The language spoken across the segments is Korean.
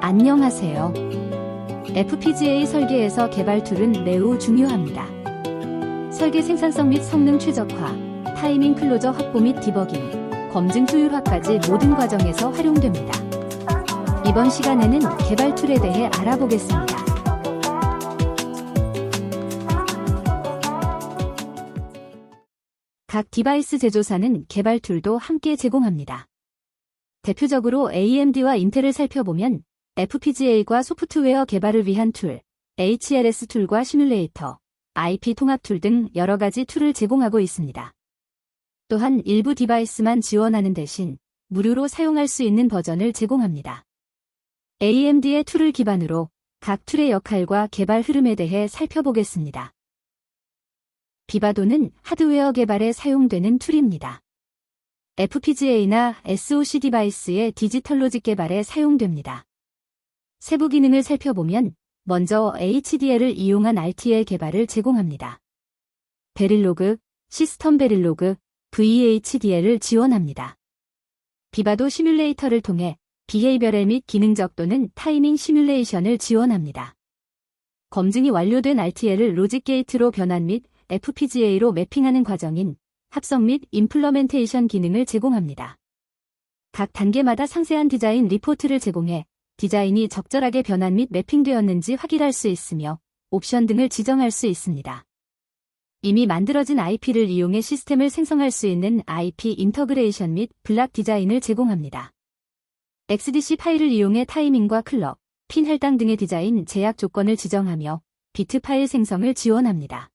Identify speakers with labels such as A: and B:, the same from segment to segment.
A: 안녕하세요. FPGA 설계에서 개발 툴은 매우 중요합니다. 설계 생산성 및 성능 최적화, 타이밍 클로저 확보 및 디버깅, 검증 효율화까지 모든 과정에서 활용됩니다. 이번 시간에는 개발 툴에 대해 알아보겠습니다. 각 디바이스 제조사는 개발 툴도 함께 제공합니다. 대표적으로 AMD와 인텔을 살펴보면 FPGA과 소프트웨어 개발을 위한 툴, HLS 툴과 시뮬레이터, IP 통합 툴 등 여러 가지 툴을 제공하고 있습니다. 또한 일부 디바이스만 지원하는 대신 무료로 사용할 수 있는 버전을 제공합니다. AMD의 툴을 기반으로 각 툴의 역할과 개발 흐름에 대해 살펴보겠습니다. 비바도는 하드웨어 개발에 사용되는 툴입니다. FPGA나 SoC 디바이스의 디지털 로직 개발에 사용됩니다. 세부 기능을 살펴보면 먼저 HDL을 이용한 RTL 개발을 제공합니다. 베릴로그, 시스템 베릴로그, VHDL을 지원합니다. 비바도 시뮬레이터를 통해 비헤이별의 및 기능적 또는 타이밍 시뮬레이션을 지원합니다. 검증이 완료된 RTL을 로직 게이트로 변환 및 FPGA로 매핑하는 과정인 합성 및 임플러멘테이션 기능을 제공합니다. 각 단계마다 상세한 디자인 리포트를 제공해 디자인이 적절하게 변환 및 매핑되었는지 확인할 수 있으며 옵션 등을 지정할 수 있습니다. 이미 만들어진 IP를 이용해 시스템을 생성할 수 있는 IP 인터그레이션 및 블락 디자인을 제공합니다. XDC 파일을 이용해 타이밍과 클럭, 핀 할당 등의 디자인 제약 조건을 지정하며 비트 파일 생성을 지원합니다.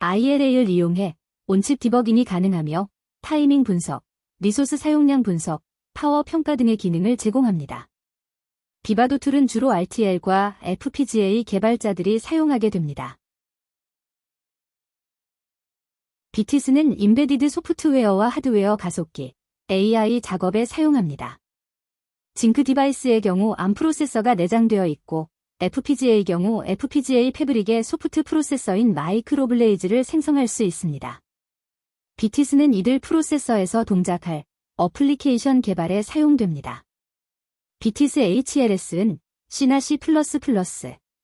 A: ILA를 이용해 온칩 디버깅이 가능하며 타이밍 분석, 리소스 사용량 분석, 파워 평가 등의 기능을 제공합니다. 비바도 툴은 주로 RTL과 FPGA 개발자들이 사용하게 됩니다. 비티스는 임베디드 소프트웨어와 하드웨어 가속기, AI 작업에 사용합니다. 징크 디바이스의 경우 암 프로세서가 내장되어 있고 FPGA의 경우 FPGA 패브릭의 소프트 프로세서인 마이크로블레이즈를 생성할 수 있습니다. 비티스는 이들 프로세서에서 동작할 어플리케이션 개발에 사용됩니다. 비티스 HLS는 C나 C++,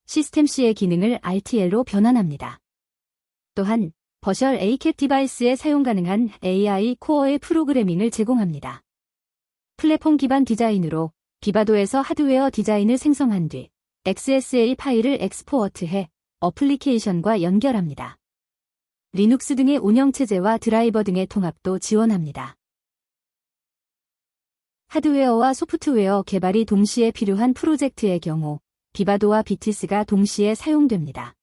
A: 시스템 C의 기능을 RTL로 변환합니다. 또한 버셜 ACAT 디바이스에 사용 가능한 AI 코어의 프로그래밍을 제공합니다. 플랫폼 기반 디자인으로 비바도에서 하드웨어 디자인을 생성한 뒤 XSA 파일을 엑스포어트해 어플리케이션과 연결합니다. 리눅스 등의 운영체제와 드라이버 등의 통합도 지원합니다. 하드웨어와 소프트웨어 개발이 동시에 필요한 프로젝트의 경우 비바도와 비티스가 동시에 사용됩니다.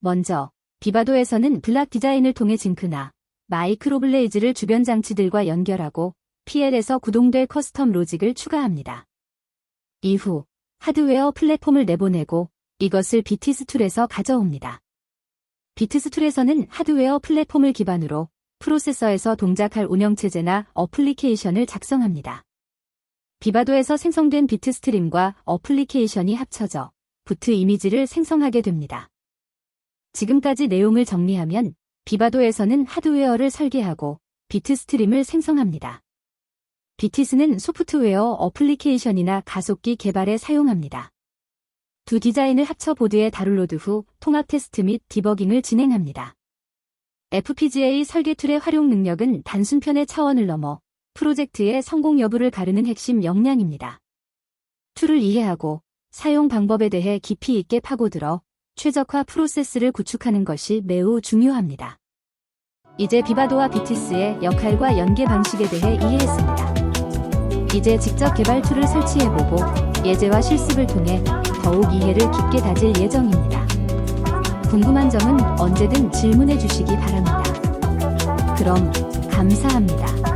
A: 먼저 비바도에서는 블락 디자인을 통해 징크나 마이크로블레이즈를 주변 장치들과 연결하고 PL에서 구동될 커스텀 로직을 추가합니다. 이후 하드웨어 플랫폼을 내보내고 이것을 비티스 툴에서 가져옵니다. 비티스 툴에서는 하드웨어 플랫폼을 기반으로 프로세서에서 동작할 운영체제나 어플리케이션을 작성합니다. 비바도에서 생성된 비트 스트림과 어플리케이션이 합쳐져 부트 이미지를 생성하게 됩니다. 지금까지 내용을 정리하면 비바도에서는 하드웨어를 설계하고 비트 스트림을 생성합니다. 비티스는 소프트웨어 어플리케이션이나 가속기 개발에 사용합니다. 두 디자인을 합쳐 보드에 다룰로드 후 통합 테스트 및 디버깅을 진행합니다. FPGA 설계 툴의 활용 능력은 단순 편의 차원을 넘어 프로젝트의 성공 여부를 가르는 핵심 역량입니다. 툴을 이해하고 사용 방법에 대해 깊이 있게 파고들어 최적화 프로세스를 구축하는 것이 매우 중요합니다. 이제 비바도와 비티스의 역할과 연계 방식에 대해 이해했습니다. 이제 직접 개발 툴을 설치해보고 예제와 실습을 통해 더욱 이해를 깊게 다질 예정입니다. 궁금한 점은 언제든 질문해 주시기 바랍니다. 그럼 감사합니다.